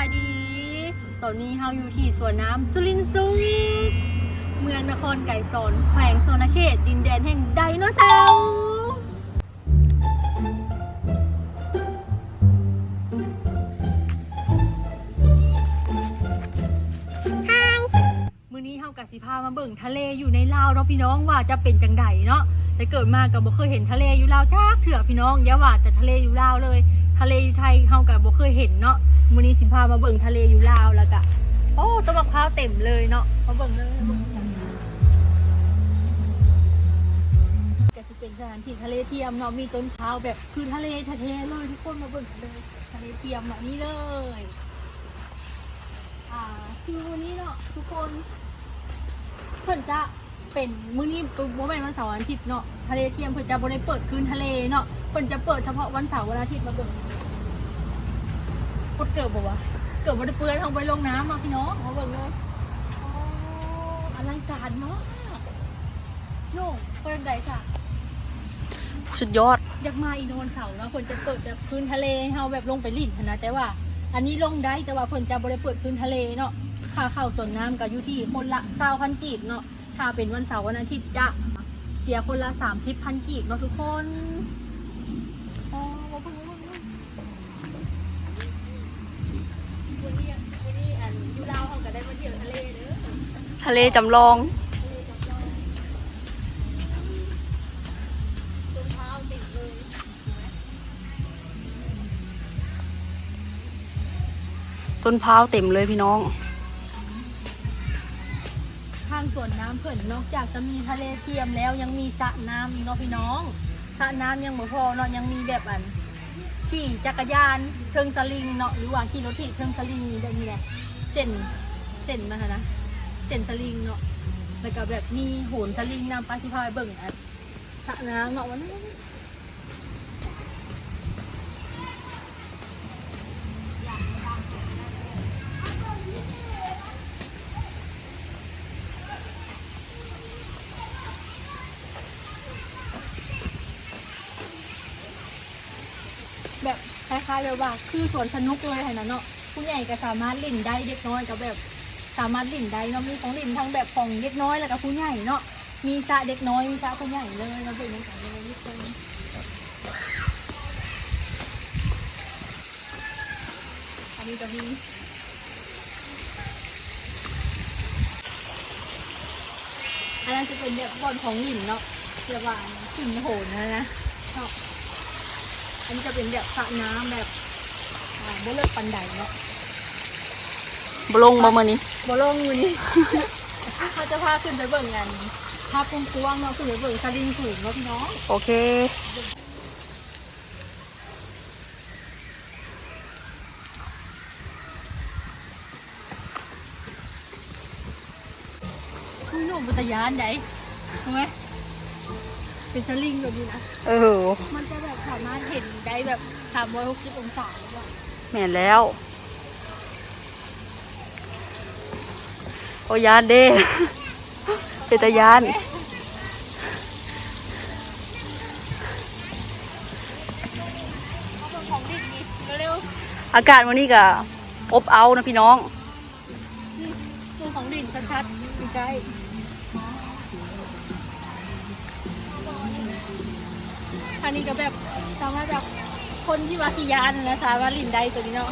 ายดี ตอนนี้เฮาอยู่ที่สวนน้ำสุรินทร์สุขเมืองนครไก่สอนแขวงโซนเขต ดินแดนแห่งไดโนเสาร์มื้อนี้เฮากะสิพามาเบิ่งทะเลอยู่ในลาวเนาะพี่น้องว่าจะเป็นจังไดเนาะแต่เกิดมาก็บ่เคยเห็นทะเลอยู่ลาวจักเถื่อพี่น้องอย่าว่าแต่ทะเลอยู่ลาวเลย ทะเลอยู่ไทยเฮาก็บ่เคยเห็นเนาะ มื้อนี้สิพามาเบิ่งทะเลอยู่ลาวแล้วก็โอ้ต้นมะพร้าวเต็มเลยเนาะมาเบิ่งเลยเบิ่งกันก็สิเป็นสถานที่ทะเลเทียมเนาะมีต้นพร้าวแบบคือทะเลแท้ๆเลยทุกคนมาเบิ่งกันเลยทะเลเทียมเนาะนี่เลยอ่าคือวันนี้เนาะทุกคนเพิ่นจะเป็นมื้อนี้เป็นมื้อเป็นวันเสาร์วันอาทิตย์เนาะทะเลเทียมเพิ่นจะบ่ได้เปิดคืนทะเลเนาะเพิ่นจะเปิดเฉพาะวันเสาร์วันอาทิตย์มาเบิ่งก ดเกิดบ่วะเกิดบ่ได้เปื้อนเอาไปลงน้ำเนาะพี่น้องมาเบิ่งเลยโอ้อลังการมากโน่เพิ่นได้จ้ะสุดยอด อยากมาอีกโนวันเสาร์เนาะเพิ่นจะเปิดแบบพื้นทะเลให้เฮาแบบลงไปลิ่นหั้นนะแต่ว่า อันนี้ลงได้แต่ว่าเพิ่นจะบ่ได้เปิดพื้นทะเลเนาะค่าเข้าสวนน้ำก็อยู่ที่คนละ20,000กีบเนาะถ้าเป็นวันเสาร์วันอาทิตย์จะเสียคนละ30,000กีบเนาะทุกคนอ๋อบ่เพิ่งบ่เพิ่งวันนี้วันนี้อันอยู่ลาวเฮาก็ได้มาเที่ยวทะเลเด้อ ทะเลจำลองต้นเท้าติดเลยต้นพร้าวเต็มเลยพี่น้อง ข้างสวนน้ำเพิ่นนอกจากจะมีทะเลเทียมแล้วยังมีสระน้ำอีกเนาะพี่น้องสระน้ำยังบ่พอเนาะยังมีแบบอัน ขี่จักรยานเทิงสลิงเนาะหรือว่าขี่รถที่เทิงสลิงแบบนี้แหละเส้นเส้นมาค่ะนะ เส้นสลิงเนาะแล้วก็แบบมีโหนสลิงนำปลาชิพายเบิ่งอันสระน้ำเนาะวันนั้นแบบคล้ายๆแบบว่า คือสวนสนุกเลยค่ะนะเนาะผู้ใหญ่ก็สามารถเล่นได้เด็กน้อยก็แบบ สามารถเล่นได้เนาะมีของเล่นทั้งแบบของเด็กน้อยแล้วก็ผู้ใหญ่เนาะมีสระเด็กน้อยมีสระผู้ใหญ่เลยเราเป็นอย่างไรเลยทุกคนอันนี้จะมีอันนั้นจะเป็นแบบบอลของหินเนาะเรียกว่าหินโหนนะนะอันนี้จะเป็นแบบสระน้ำแบบบนเลิกปันไดเนาะ บลงบ่มานี้บอลงมือนี้เขาจะพาขึ้นไปเบิ่งกันภาพกว้างๆเนาะขึ้นไปเบิ่งสลิงสูงเนาะพี่น้องโอเคคุณหนุ่มปัตยานไดใช่ไหมเป็นสลิงแบบนี้นะ เออ มันจะแบบสามารถเห็นได้แบบ360องศาเลยว่ะแม่นแล้ว โอยานเด้เป็นตายานเอาเบิ่งของดินนี่เร็วอากาศวันนี้ก็อบเอานะพี่น้องๆนี่ดูของดินชัดๆใกล้อันนี้ก็แบบสามารถแบบคนที่ว่าขี่ยานนะสามารถลินได้ตัวนี้เนาะ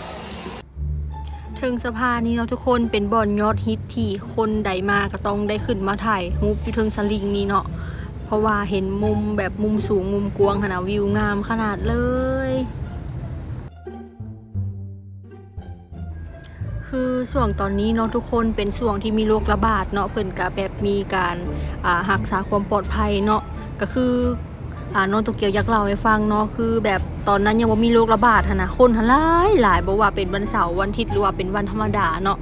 ถึงสะพานนี้เนาะทุกคนเป็นบ่อนยอดฮิตที่คนใดมาก็ต้องได้ขึ้นมาถ่ายรูปอยู่เทิงสลิงนี้เนาะเพราะว่าเห็นมุมแบบมุมสูงมุมกว้างขนาดวิวงามขนาดเลย คือช่วงตอนนี้เนาะทุกคนเป็นช่วงที่มีโรคระบาดเนาะเพิ่นก็แบบมีการอ่ารักษาความปลอดภัยเนาะก็คือ อ่าน้องโตเกียวอยากเล่าให้ฟังเนาะคือแบบตอนนั้นยังบ่ามีโรคระบาดหนนะคนหันหลายหลายบ่ว่าเป็นวันเสาร์วันอาทิตย์หรือว่าเป็นวันธรรมดาเนาะ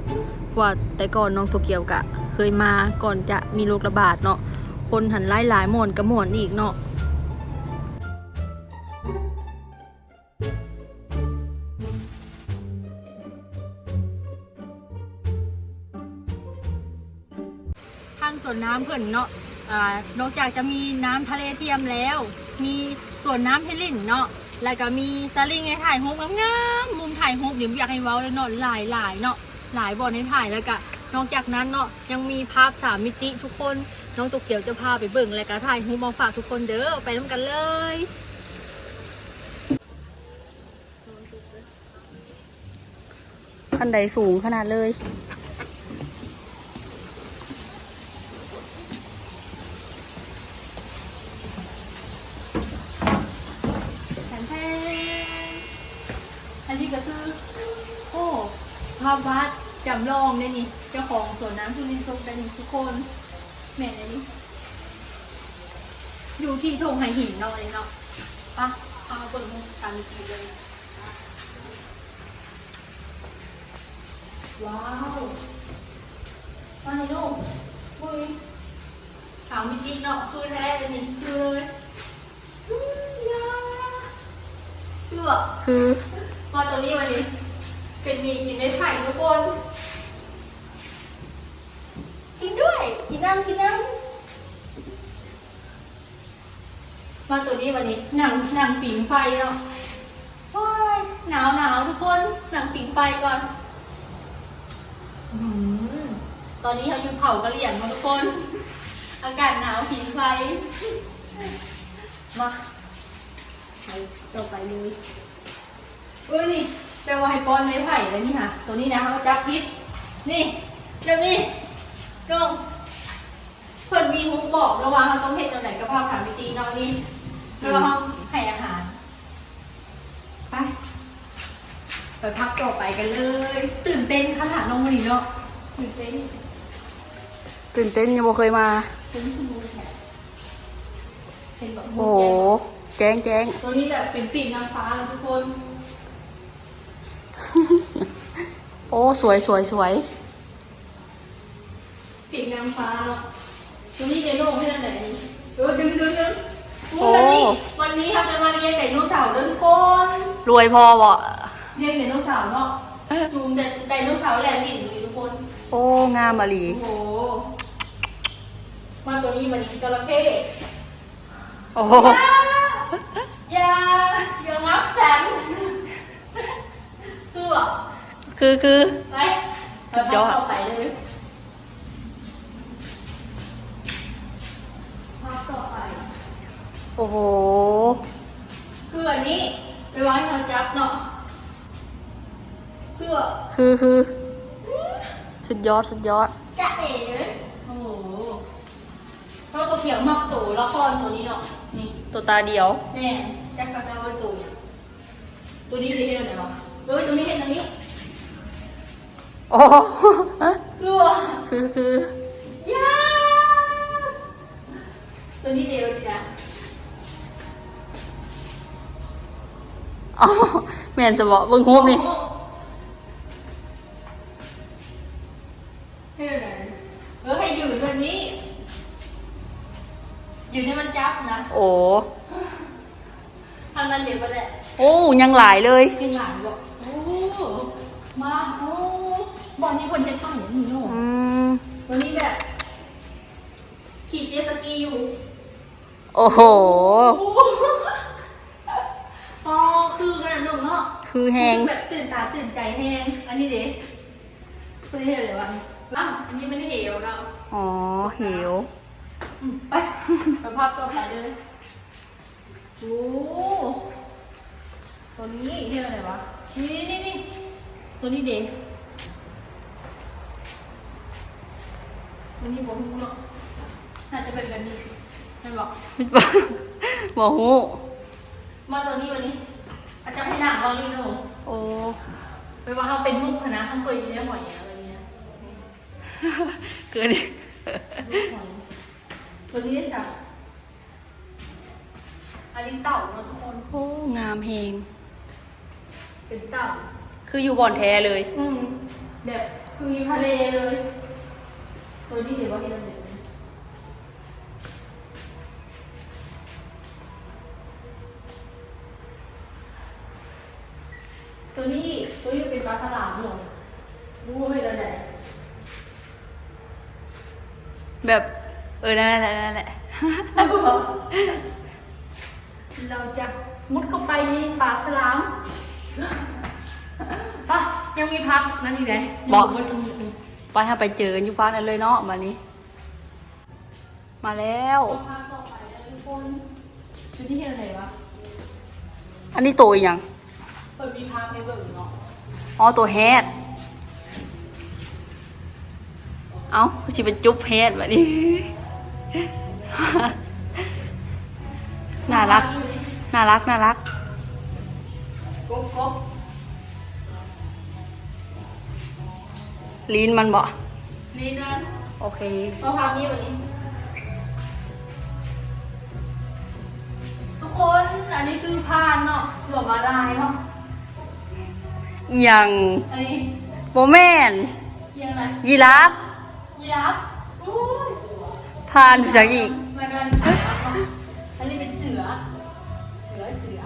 ว่าแต่ก่อนน้องโตเกียวก็เคยมาก่อนจะมีโรคระบาดเนาะคนหันหลายหลายหมอนกับหมอนอีกเนาะทางสวนน้ำเพิ่นเนาะ นอกจากจะมีน้ำทะเลเทียมแล้ว มีสวนน้ำให้ลิ่นเนาะแล้วก็มีสลิงให้ถ่ายรูปงามๆมุมถ่ายรูปเดี๋ยวอยากให้เว้าเลยเนาะหลายหลายๆเนาะหลายบ่อให้ถ่ายแล้วก็นอกจากนั้นเนาะยังมีภาพสามมิติทุกคนน้องตุกเกียวจะพาไปเบิ่งแล้วก็ถ่ายรูปมาฝากทุกคนเด้อไปน้ำกันเลยขั้นใดสูงขนาดเลยำลองเลยนี่เจ้าของสวนน้ำทุลินทรงเป็นทุกคนแหม่นี่อยู่ที่ทงไหหินเนาะนี่เนาะปะเอามาเปิดมุมกันทีเลย ว้าวมาในลูกพวกนี้สาวมิติเนาะคือแท้เลยนี่คือเลยอื้อยาคือแบบคือมาตรงนี้วันนี้ เป็นมีกินไม่ไผ่ทุกคนกินด้วย กิ น้ำกินน้ำมาตัวนี้วันนี้หนังหนังฝีงไฟเนาะว้ยหนาวหนาวทุกคนหนังฝีงไฟก่อนอตอนนี้เขาอยู่เผากระเหลี่ยงมาทุกคน อากาศหนาวผิงไฟ มาไปต่อไปเลยเออนี่แปลว่าให้ป้อนไม้ไผ่เลยนี่ค่ะ ตัวนี้นะเขาจับพิษนี่แบบนี้ลง เพิ่นมีมุกบอกแล้วว่าเขาต้องเห็ดตัวไหนกับข้าวขามิตีเนาะนี่แล้วว่าเขาให้อาหารไปไปพักต่อไปกันเลย ตื่นเต้นขนาดน้องนี่เนาะตื่นเต้นตื่นเต้นยังบ่เคยมา เป็นที่มูแขกเป็นแบบมูโอ้โหแจ๊กแจ้งแจ้งตัวนี้แบบเป็นปีกนางฟ้าเลยทุกคน โอ้ สวยสวยสวยปีกนางฟ้าเนาะ ตัวนี้เดโน่ให้นั่นไหนเออดึงดึงดึงอุ๊ยวันนี้วันนี้เขาจะมาเรียนไดโนเสาร์เดินคนรวยพอบ่เรียนไดโนเสาร์เนาะจูงไดโนเสาร์แลนด์ดินทุกคน โอ้งามมาลีโอ้โหมาตัวนี้มันนี้จระเข้โอ้โหอย่าอย่างับฉันคือแบบคือคือไปไปพักต่อไปเลย พักต่อไป โอ้โห คืออันนี้ไปไว้ให้เขาจับเนาะคือแบบคือคือสุดยอดสุดยอด จะเอ๋เลยโอ้โหเราตัวเกี่ยวมักตัวละครตัวนี้เนาะ นี่ตัวตาเดียว แม่แจ็คกับเจ้าเป็นตัวเนี่ยตัวนี้สิเห็นไหนวะเออตัวนี้เห็นอันนี้ โอ้โหคือว่าคือคือ ตัวนี้เดียวจีนะอ๋อแม่นจะบอกเบิ่งฮูบนี่ให้ดูหน่อยเออให้ยืนแบบนี้ยืนให้มันจับนะโอ้ทางนั้นเดี๋ยวก็ได้โอ้ยังหลายเลยขึ้นหลังบอกโอ้มาโอ้บอลนี้คนเจ็ดฝั่งอย่างนี้โน่อืมวันนี้แบบขี่เจ็ตสกีอยู่ โอ้โหโอ้อ๋อคือขนาดหนุ่มเนาะคือแหงแบบตื่นตาตื่นใจแห้งอันนี้เด็กคนนี้เห็นเลยวะล่างอันนี้ไม่ได้เหวเราอ๋อ เหวอืมไปไปภาพต่อไปเลยโอ้ตัวนี้เรียกอะไรวะ นี่นี่นี่ตัวนี้เด็กตัวนี้ผมรู้เนาะน่าจะเป็นแบบนี้ ไม่บอกบ่ฮู้มาตัวนี้วันนี้ อาจจะให้หนังเรานี่หนูโอ้ไปว่าเขาเป็นมุกคณะเขาเคยอยู่ในหอยอะไรเงี้ยนี่เกินลูกหอยตัวนี้จะอันนี้เต่าเนอะทุกคนโอ้งามแหงเป็นเต่า คืออยู่บ่อนแท้เลย อืมแบบคืออยู่ทะเลเลย ตัวนี้เดี๋ยวว่าเห็นอะไร ลาฉลามหนูรู้ว่าเป็นอะไรแบบเออนั่นแหละนั่นแหละเราจะมุดเข้าไปในปากสลามปะยังมีพักนั่นอีกไหนบอกยังยู่บนอีกไปให้ไปเจอกันอยู่ฟ้านั่นเลยเนาะมานี้ มาแล้วพักต่อไปแล้วทุกคนอยู่ที่เห็นอะไรวะอันนี้ตัวอีหยังเปิดมีพักให้เบิ่งเนาะ อ๋อตัวแฮดเอ้าจะเป็นจุ๊บแฮดแบบนี้น่ารัก น่ารัก น่ารักกบกบลิ้นมันบ่นี่นั่นโอเคเอาพักนี้วันนี้ ทุกคน อันนี้คือพานเนาะหลวมาลายเนาะ อย่างอันนี้โบแมนเรียังไงยีราฟยีราฟอู้ยพานจากอีกมากำลังถ่ายมาเนาะอันนี้เป็นเสือ เสือเสือ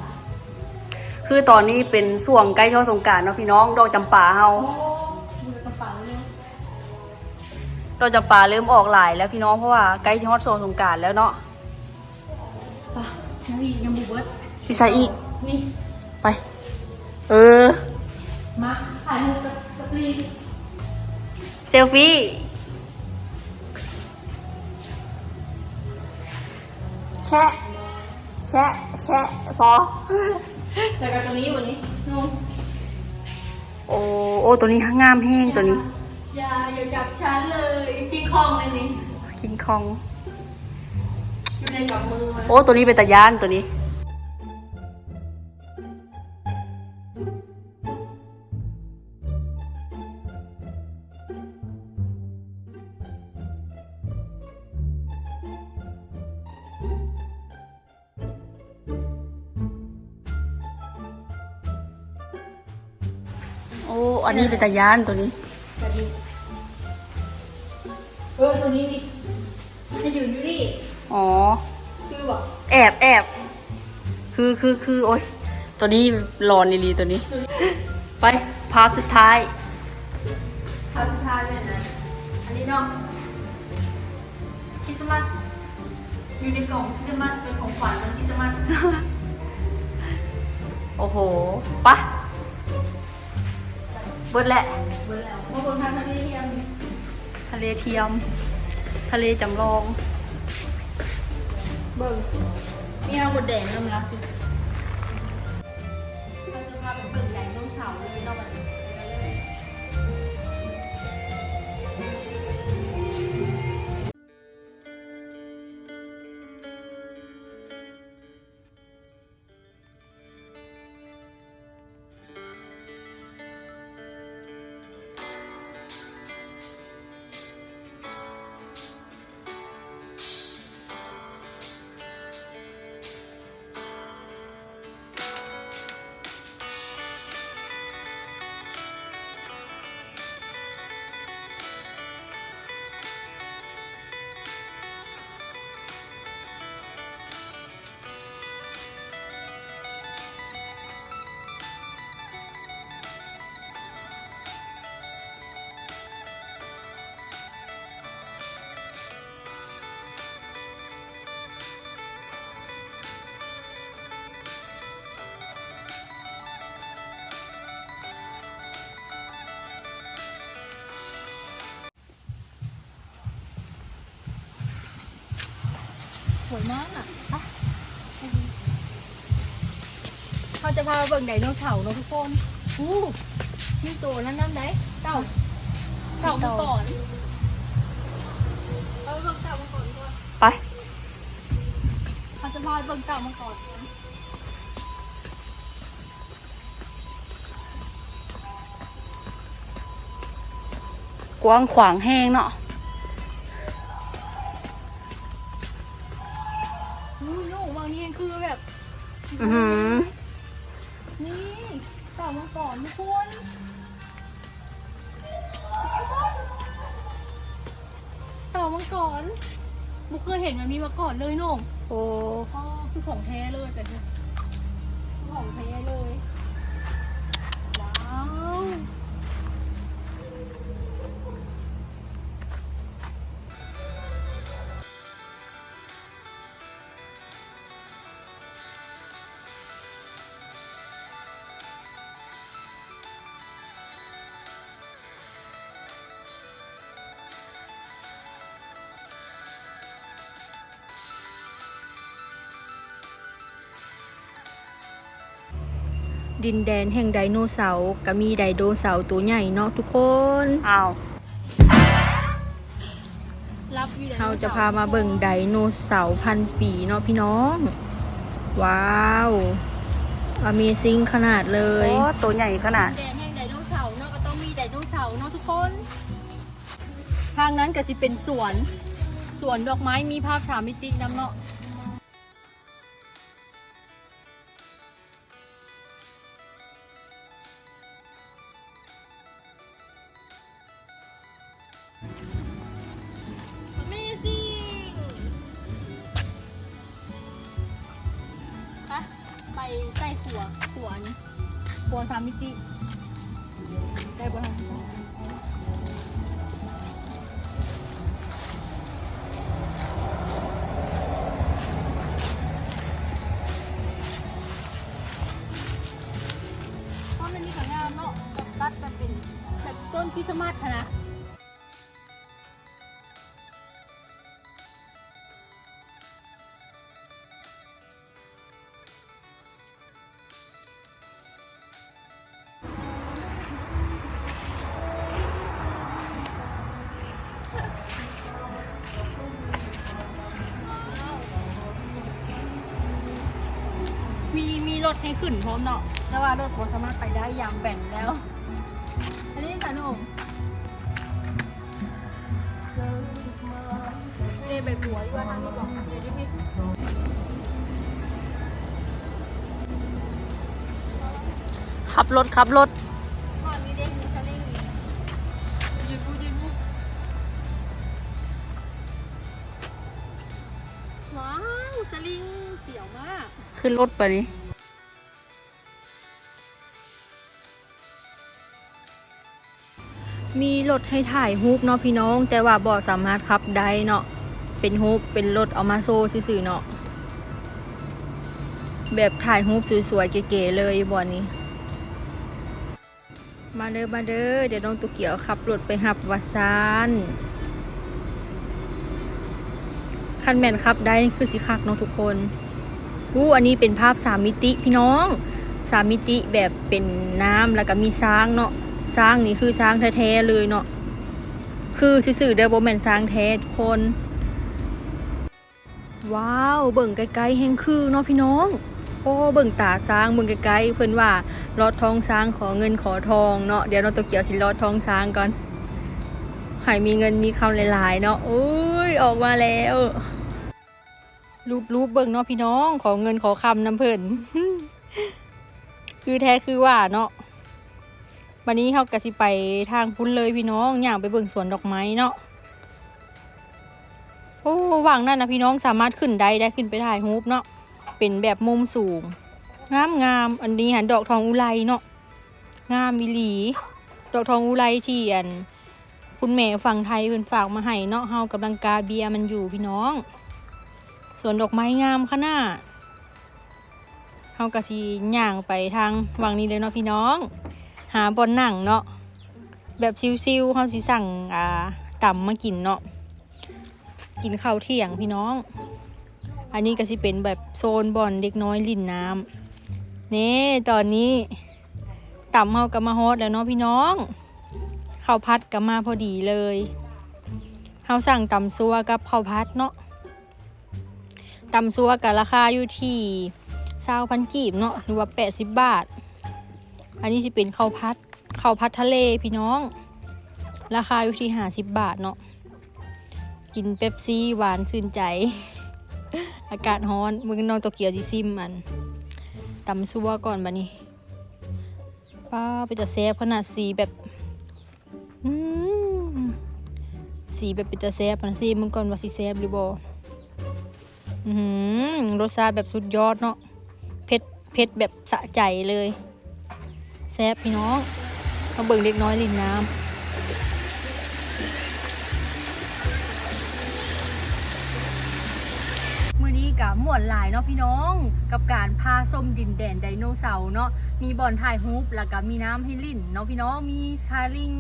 คือตอนนี้เป็นส่วงใกล้เข้าสงกรารเนาะพี่น้องดอกจำปาเฮา โอ้มือกระเป๋าเลยดอกจำปาเริ่มออกหลายแล้วพี่น้องเพราะว่าใกล้ฮอดโซนสงกรารแล้วเนาะป่ะยังอีกยังบุบเบิร์ตพี่ชายอีก นี่ ไป เออ มาถ่ายรูปกับกับรีเซลฟี่ แชะแชะแชะพอ แต่กับตรงนี้วันนี้นุ่มโอ้โอ้ตัวนี้งามแห้งตัวนี้ อย่าอย่าจับฉันเลยชิงคองเลยนี่คิงคอง อยู่ในกับมือมันโอ้ตัวนี้เป็นตะยานตัวนี้ อ้อันนี้เป็นตะยานตัวนี้แบบนี้เออตัวนี้นี่จะยืนอยู่นี่อ๋อ คือบอกแอบแอบคือคือคือโอ้ยตัวนี้รอนลีตัวนี้ ไปพาร์ทสุดท้ายคำสุดท้ายเป็นนะอันนี้เนาะคริสต์มาสอยู่ในกล่องคริสต์มาสเป็นของขวัญวันคริสต์มาสโอ้โหปะ เบิดแหละเบอร์แล้วบางคนทานทะเลเทียมทะเลเทียม ทะเลจำลอง เบิ่งมีเอาบดแดงน้ำลาสุ สวยมากอะไปเขาจะพาไปเบิ่งไดโนเสาร์เนอะทุกคนอู้มีตัวนั่นนั่นไหนเต่า เต่ามาก่อนเอาไปเบิ่งเต่ามาก่อนก่อนไปเขาจะพาไปเบิ่งเต่ามาก่อนก่อนกว้างขวางแห้งเนาะ ดินแดนแห่งไดโนเสาร์ก็มีไดโนเสาร์ตัวใหญ่เนาะทุกคนอ้าวเราจะพามาเบิ่งไดโนเสาร์พันปีเนาะพี่น้อง ว้าว Amazing ขนาดเลย โอ้ตัวใหญ่ขนาด แดนแห่งไดโนเสาร์เนาะก็ต้องมีไดโนเสาร์เนาะทุกคน ทางนั้นก็จะเป็นสวน สวนดอกไม้มีภาพสามมิตินำเนาะ ต์มาสนะมีมีรถให้ขึ้นพร้อมเนาะแต่ว่ารถบสามารถไปได้ยามแบ่งแล้ว เรียนแบบหัวอยู่ว่าทางนี้บอกเดี๋ยวดิพี่ขับรถขับรถตอนนี้เด็กมีสลิงนี่ยืนพูยืนพูว้าวสลิงเสียวมาก ขึ้นรถไปดิมีรถให้ถ่ายฮูปเนาะพี่น้อง แต่ว่าบ่สามารถขับได้เนาะ เป็นฮูปเป็นรถเอามาโซ่ซื่อๆเนาะแบบถ่ายฮูปสวยๆเก๋ๆเลยบ่อนี้ มาเด้อมาเด้อเดี๋ยวน้องตุกเกียวขับรถไปหับวัดซานคันแม่นขับได้คือสิคักเนาะทุกคนอู้อันนี้เป็นภาพสามมิติพี่น้องสามมิติแบบเป็นน้ำแล้วก็มีช้างเนาะสร้างนี่คือสร้างแท้ๆเลยเนาะคือซื่อๆเดอโบแมนสร้างแท้ทุกคน ว้าวเบิ่งไกลๆแห่งคือเนาะพี่น้องโอ้เบิ่งตาสร้างเบิ่งไกลๆเพิ่นว่าลอดทองสร้างขอเงินขอทองเนาะเดี๋ยวน้องโตเกียวสิลอดทองสร้างก่อนให้มีเงินมีคำหลายๆเนาะโอ้ยออกมาแล้วรูปๆเบิ่งเนาะพี่น้องขอเงินขอคำน้ำเพิ่นคือแท้คือว่าเนาะวันนี้เขากะสิไปทางพุ้นเลยพี่น้องอย่างไปเบิ่งสวนดอกไม้เนาะ โอ้วางนั่นนะพี่น้องสามารถขึ้นได้ได้ขึ้นไปถ่ายรูปเนาะเป็นแบบมุมสูง งามงามอันนี้หันดอกทองอุไรเนาะงามมิลี ดอกทองอุไรที่อันคุณแม่ฝั่งไทยเพิ่นฝากมาให้เนาะเฮากำลังกาเบียมันอยู่พี่น้องสวนดอกไม้งามขนาดเฮากะสิย่างไปทางวังนี้เลยเนาะพี่น้อง หาบนหนังเนาะแบบซิวๆเขาสิสั่งอ่าต่ำมากินเนาะ กินข้าวเที่ยงพี่น้อง อันนี้ก็สิเป็นแบบโซนบอนเด็กน้อยลิ่นน้ำนี่ตอนนี้ต่ำเฮาก็มาฮอดแล้วเนาะพี่น้องข้าวพัดก็มาพอดีเลยเฮาสั่งต่ำซัวกับข้าวพัดเนาะต่ำซัวกับราคาอยู่ที่เศร้าพันกีบเนาะหรือว่าแปดสิบบาท อันนี้จะเป็นข้าวพัดข้าวพัดทะเลพี่น้อง ราคาอยู่ที่ห้าสิบบาทเนาะ กินเป๊ปซี่หวานชื่นใจ อากาศร้อนมึงน้องโตเกียวจิซิมมันตำซัวก่อนบะนี้ป้าไปจะแซ่บขนาดสีแบบอืมสีแบบเป็นตาแซ่บนะสิมึงก่อนว่าสิแซ่บหรือบอือหือรสชาติแบบสุดยอดเนาะเผ็ดเผ็ดแบบสะใจเลย แซ่บพี่น้องมาเบิ่งเด็กน้อยลินน้ำ หมวดหลายเนาะพี่น้อง กับการพาส้มดินแดนไดโนเสาร์เนาะมีบอลถ่ายฮูปแล้วก็มีน้ำให้ลิ่นเนาะพี่น้องมีซาลิง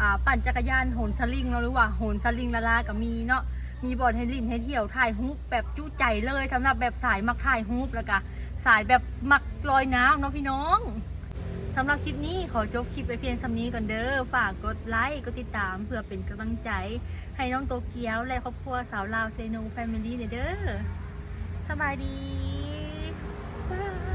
อ่าปั่นจักรยานโหนสลิงเนาะหรือว่าโหนสลิงละลาก็มีเนาะมีบอลให้ลิ่นให้เที่ยวถ่ายฮูปแบบจุใจเลยสำหรับแบบสายมักถ่ายฮูปแล้วก็สายแบบมักลอยน้ำเนาะพี่น้องสำหรับคลิปนี้ขอจบคลิปไปเพียงสำนี้ก่อนเด้อ ฝากกดไลค์กดติดตามเพื่อเป็นกำลังใจ ให้น้องโตเกียวและครอบครัวสาวลาวเซโนแฟมิลี่เด้อ สบายดีบ๊ายบาย